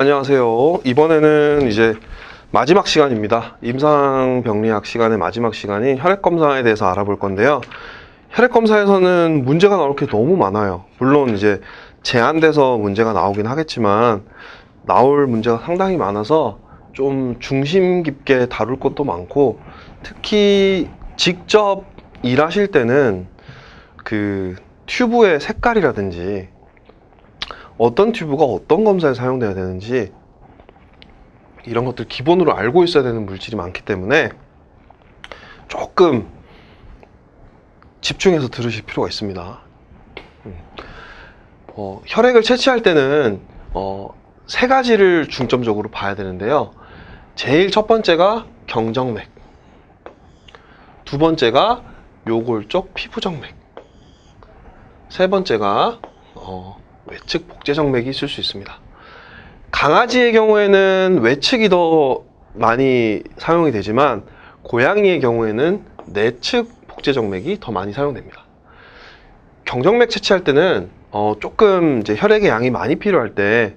안녕하세요. 이번에는 이제 마지막 시간입니다. 임상병리학 시간의 마지막 시간인 혈액 검사에 대해서 알아볼 건데요. 혈액 검사에서는 문제가 나올 게 너무 많아요. 물론 이제 제한돼서 문제가 나오긴 하겠지만 나올 문제가 상당히 많아서 좀 중심 깊게 다룰 것도 많고 특히 직접 일하실 때는 그 튜브의 색깔이라든지 어떤 튜브가 어떤 검사에 사용돼야 되는지 이런 것들 기본으로 알고 있어야 되는 물질이 많기 때문에 조금 집중해서 들으실 필요가 있습니다. 음. 어, 혈액을 채취할 때는 어, 세 가지를 중점적으로 봐야 되는데요. 제일 첫 번째가 경정맥, 두 번째가 요골적 피부정맥, 세 번째가 어, 외측 복제정맥이 있을 수 있습니다. 강아지의 경우에는 외측이 더 많이 사용이 되지만 고양이의 경우에는 내측 복제정맥이 더 많이 사용됩니다. 경정맥 채취할 때는 어, 조금 이제 혈액의 양이 많이 필요할 때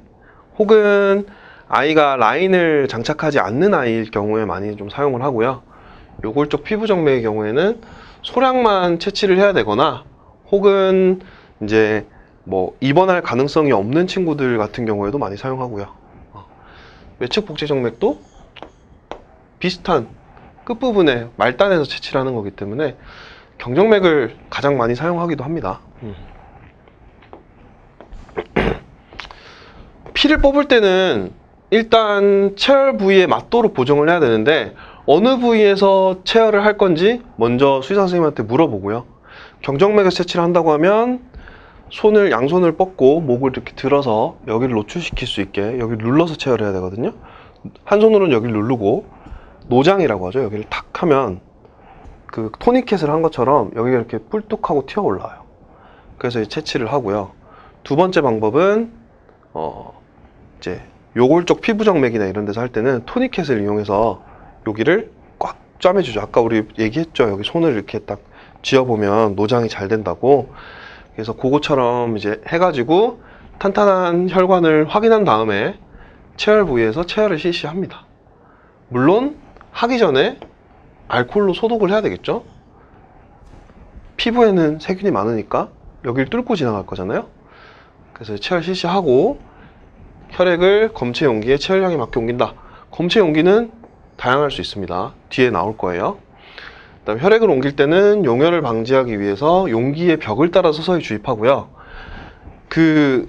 혹은 아이가 라인을 장착하지 않는 아이일 경우에 많이 좀 사용을 하고요. 요골적 피부정맥의 경우에는 소량만 채취를 해야 되거나 혹은 이제 뭐 입원할 가능성이 없는 친구들 같은 경우에도 많이 사용하고요. 어. 외측 복제 정맥도 비슷한 끝부분에 말단에서 채취를 하는 거기 때문에 경정맥을 가장 많이 사용하기도 합니다. 음. 피를 뽑을 때는 일단 체열 부위에 맞도록 보정을 해야 되는데 어느 부위에서 체열을 할 건지 먼저 수의사 선생님한테 물어보고요. 경정맥에서 채취를 한다고 하면 손을 양손을 뻗고 목을 이렇게 들어서 여기를 노출시킬 수 있게 여기 눌러서 체열해야 되거든요. 한 손으로는 여기를 누르고 노장이라고 하죠. 여기를 탁 하면 그 토니켓을 한 것처럼 여기가 이렇게 뿔뚝하고 튀어 올라와요. 그래서 채취를 하고요. 두 번째 방법은 어 이제 요골적 피부정맥이나 이런 데서 할 때는 토니켓을 이용해서 여기를 꽉 짜매주죠. 아까 우리 얘기했죠. 여기 손을 이렇게 딱 쥐어보면 노장이 잘 된다고. 그래서 그거처럼 이제 해가지고 탄탄한 혈관을 확인한 다음에 체열 부위에서 체열을 실시합니다. 물론 하기 전에 알코올로 소독을 해야 되겠죠? 피부에는 세균이 많으니까 여기를 뚫고 지나갈 거잖아요? 그래서 체열 실시하고 혈액을 검체 용기에 체열량에 맞게 옮긴다. 검체 용기는 다양할 수 있습니다. 뒤에 나올 거예요. 그다음 혈액을 옮길 때는 용혈을 방지하기 위해서 용기의 벽을 따라 서서히 주입하고요. 그